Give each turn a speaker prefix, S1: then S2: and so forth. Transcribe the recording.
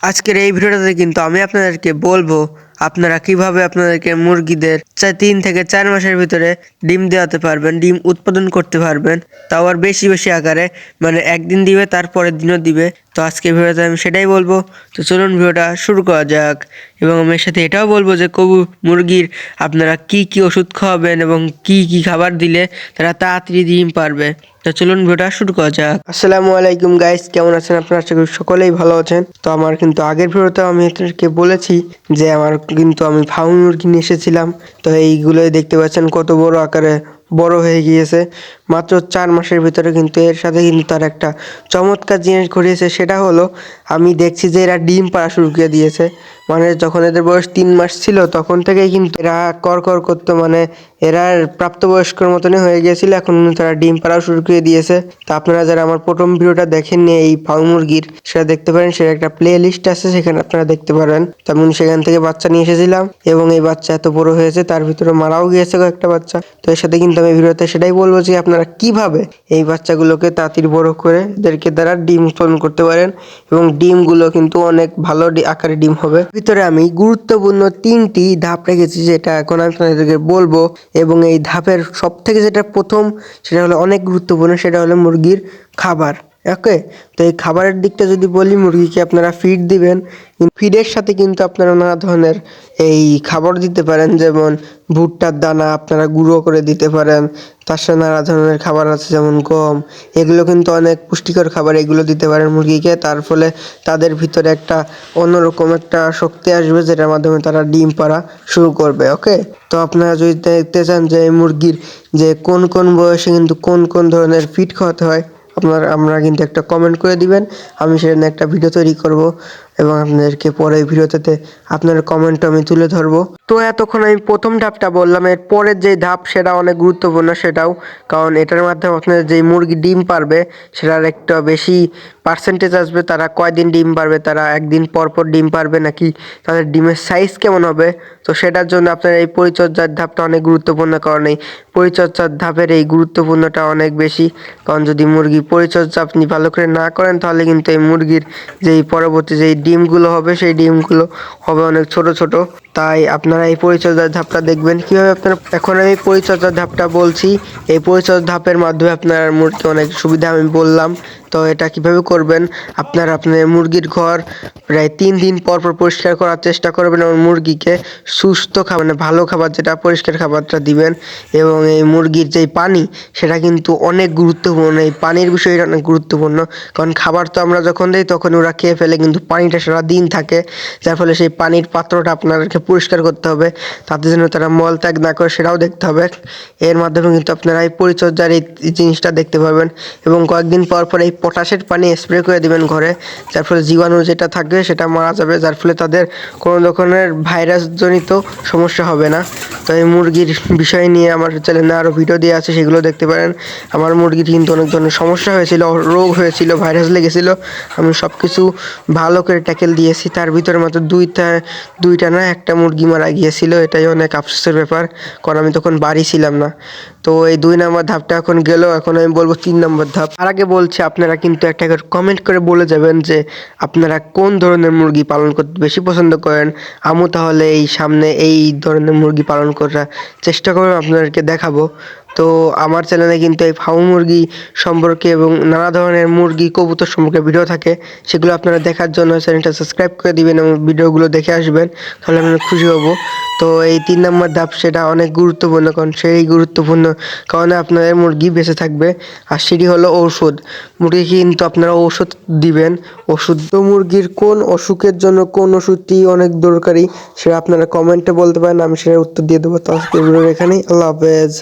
S1: আজকের এই ভিডিওটাতে কিন্তু আমি আপনাদেরকে বলব, আপনারা কীভাবে আপনাদেরকে মুরগিদের তিন থেকে চার মাসের ভিতরে ডিম দেওয়াতে পারবেন, ডিম উৎপাদন করতে পারবেন, তাও আর বেশি বেশি আকারে। মানে একদিন দিবে, তারপরের দিনও দিবে। তো আজকে ভিডিওতে আমি সেটাই বলব। তো চলুন ভিডিওটা শুরু করা যাক এবং আমি এর সাথে এটাও বলব যে কবু মুরগির আপনারা কি কি ওষুধ খাওয়াবেন এবং কি কি খাবার দিলে তারা তাড়াতাড়ি ডিম পারবে। তো চলুন ভিডিওটা শুরু করা যাক। আসসালামু আলাইকুম গাইস কেমন আছেন আপনারা? আশা করি সকলেই ভালো আছেন। তো আমার কিন্তু আগের ভিডিওতে আমি আপনাদেরকে বলেছি যে আমার কিন্তু আমি ফার্ম মুরগি নিয়ে এসেছিলাম। তো এইগুলোই দেখতে পাচ্ছেন কত বড় আকারে বড় হয়ে গিয়েছে। মাত্র চার মাসের ভিতরে কিন্তু এর সাথে কিন্তু তার একটা চমৎকার জিনিস ঘটিয়েছে, সেটা হলো আমি দেখছি যে এরা ডিম পাড়া শুরু করে দিয়েছে। মানে যখন এদের বয়স তিন মাস ছিল, তখন থেকেই কিন্তু এরা কর কর করতো মানে এরা প্রাপ্তবয়স্কর মতনই হয়ে গিয়েছিল। এখন তারা ডিম পাড়াও শুরু করে দিয়েছে। তা আপনারা যারা আমার প্রথম ভিডিওটা দেখেননি, এই ফার্ম মুরগির, সেটা দেখতে পারেন। সেটা একটা প্লে লিস্ট আছে, সেখানে আপনারা দেখতে পারেন। তেমন সেখান থেকে বাচ্চা নিয়ে এসেছিলাম এবং এই বাচ্চা এত বড় হয়েছে, তার ভিতরে মারাও গিয়েছে কয়েকটা বাচ্চা। তো এর সাথে কিন্তু আমি ভিডিওতে সেটাই বলব যে, আপনারা কীভাবে এই বাচ্চাগুলোকে তাড়াতাড়ি বড় করে এদেরকে দ্বারা ডিম উৎপাদন করতে পারেন। এবং ডিমগুলো কিন্তু অনেক ভালো আকারে ডিম হবে। ভিতরে আমি গুরুত্বপূর্ণ তিনটি ধাপ রেখেছি যেটা এখন আমি আপনাদেরকে বলব এবং এই ধাপের সব থেকে যেটা প্রথম সেটা হলো অনেক গুরুত্বপূর্ণ, সেটা হলো মুরগির খাবার। ওকে? তো এই খাবারের দিকটা যদি বলি, মুরগিকে আপনারা ফিড দিবেন। ফিডের সাথে কিন্তু আপনারা নানা ধরনের এই খাবার দিতে পারেন, যেমন ভুট্টার দানা আপনারা গুঁড়ো করে দিতে পারেন। তার সাথে নানা ধরনের খাবার আছে, যেমন গম। এগুলো কিন্তু অনেক পুষ্টিকর খাবার, এগুলো দিতে পারেন মুরগিকে। তার ফলে তাদের ভিতরে একটা অন্যরকম একটা শক্তি আসবে, যেটার মাধ্যমে তারা ডিম পাড়া শুরু করবে, ওকে? তো আপনারা যদি দেখতে চান যে মুরগির যে কোন কোন বয়সে কিন্তু কোন কোন ধরনের ফিড খাওয়াতে হয় আপনার আমরা কিন্তু একটা কমেন্ট করে দিবেন। আমি সেটা নিয়ে একটা ভিডিও তৈরি করব। এবং আপনাদেরকে পরে এই ভিডিওতে আপনার কমেন্ট আমি তুলে ধরবো। তো এতক্ষণ আমি প্রথম ধাপটা বললাম, এর পরের যে ধাপ সেটা অনেক গুরুত্বপূর্ণ সেটাও। কারণ এটার মাধ্যমে আপনার যে মুরগি ডিম পারবে, সেটার একটা বেশি পার্সেন্টেজ আসবে, তারা কয়দিন ডিম পারবে, তারা একদিন পর পর ডিম পারবে নাকি, তাদের ডিমের সাইজ কেমন হবে? তো সেটার জন্য আপনার এই পরিচর্যার ধাপটা অনেক গুরুত্বপূর্ণ, কারণ এই পরিচর্যার ধাপের এই গুরুত্বপূর্ণটা অনেক বেশি। কারণ যদি মুরগি পরিচর্যা আপনি ভালো করে না করেন, তাহলে কিন্তু এই মুরগির যেই পরবর্তী যেই ডিমগুলো হবে সেই ডিমগুলো হবে অনেক ছোট ছোট। তাই আপনারা এই পরিচর্যার ধাপটা দেখবেন। কীভাবে আপনারা এখন আমি পরিচর্যার ধাপটা বলছি। এই পরিচর্যার ধাপের মাধ্যমে আপনার মুরগি অনেক সুবিধা আমি বললাম। তো এটা কীভাবে করবেন? আপনার আপনার মুরগির ঘর প্রায় তিন দিন পর পর পরিষ্কার করার চেষ্টা করবেন এবং মুরগিকে সুস্থ খাবার মানে ভালো খাবার যেটা, পরিষ্কার খাবারটা দিবেন এবং এই মুরগির যেই পানি, সেটা কিন্তু অনেক গুরুত্বপূর্ণ। এই পানির বিষয়টা অনেক গুরুত্বপূর্ণ। কারণ খাবার তো আমরা যখন দিই তখন ওরা খেয়ে ফেলে, কিন্তু পানিটা সারা দিন থাকে। যার ফলে সেই পানির পাত্রটা আপনাদেরকে পরিষ্কার করতে হবে। তাদের জন্য তারা মল ত্যাগ না করে সেটাও দেখতে হবে। এর মাধ্যমে কিন্তু আপনারা এই পরিচর্যার এই জিনিসটা দেখতে পাবেন এবং কয়েকদিন পর পর এই পটাশের পানি স্প্রে করে দিবেন ঘরে। যার ফলে জীবাণু যেটা থাকবে সেটা মারা যাবে, যার ফলে তাদের কোনো ধরনের ভাইরাস জনিত সমস্যা হবে না। তো এই মুরগির বিষয় নিয়ে আমার চ্যানেলে আরও ভিডিও দেওয়া আছে, সেগুলো দেখতে পারেন। আমার মুরগির কিন্তু অনেক ধরনের সমস্যা হয়েছিল, রোগ হয়েছিল ভাইরাস লেগেছিল। আমি সব কিছু ভালো করে ট্যাকেল দিয়েছি। তার ভিতরে মাত্র দুইটা দুইটা না, একটা মুরগি মারা গিয়েছিল, এটাই অনেক আফসোসের ব্যাপার, কারণ আমি তখন বাড়ি ছিলাম না। তো এই দুই নম্বর ধাপটা এখন গেল, এখন আমি বলব তিন নম্বর ধাপ। আর আগে বলছি, আপনারা কিন্তু একটা কমেন্ট করে বলে যাবেন যে, আপনারা কোন ধরনের মুরগি পালন করতে বেশি পছন্দ করেন? আমু তাহলে এই সামনে এই ধরনের মুরগি পালন করার চেষ্টা করব আপনাদেরকে দেখাবো। তো আমার চ্যানেলে কিন্তু এই ফার্ম মুরগি সম্পর্কে এবং নানা ধরনের মুরগি কবুতর সম্পর্কে ভিডিও থাকে, সেগুলো আপনারা দেখার জন্য চ্যানেলটা সাবস্ক্রাইব করে দিবেন এবং ভিডিওগুলো দেখে আসবেন, তাহলে আমি খুশি হব। তো এই তিন নম্বর ধাপ সেটা অনেক গুরুত্বপূর্ণ, কারণ সেই গুরুত্বপূর্ণ কারণে আপনাদের মুরগি বেঁচে থাকবে। আর সেটি হলো ঔষধ। মুরগি কিন্তু আপনারা ঔষধ দিবেন। ওষুধ তো মুরগির কোন অসুখের জন্য কোন ওষুধটি অনেক দরকারি, সেটা আপনারা কমেন্টে বলতে পারেন, আমি সেটার উত্তর দিয়ে দেবো। তো আজকে এখানেই, আল্লাহ হাফেজ।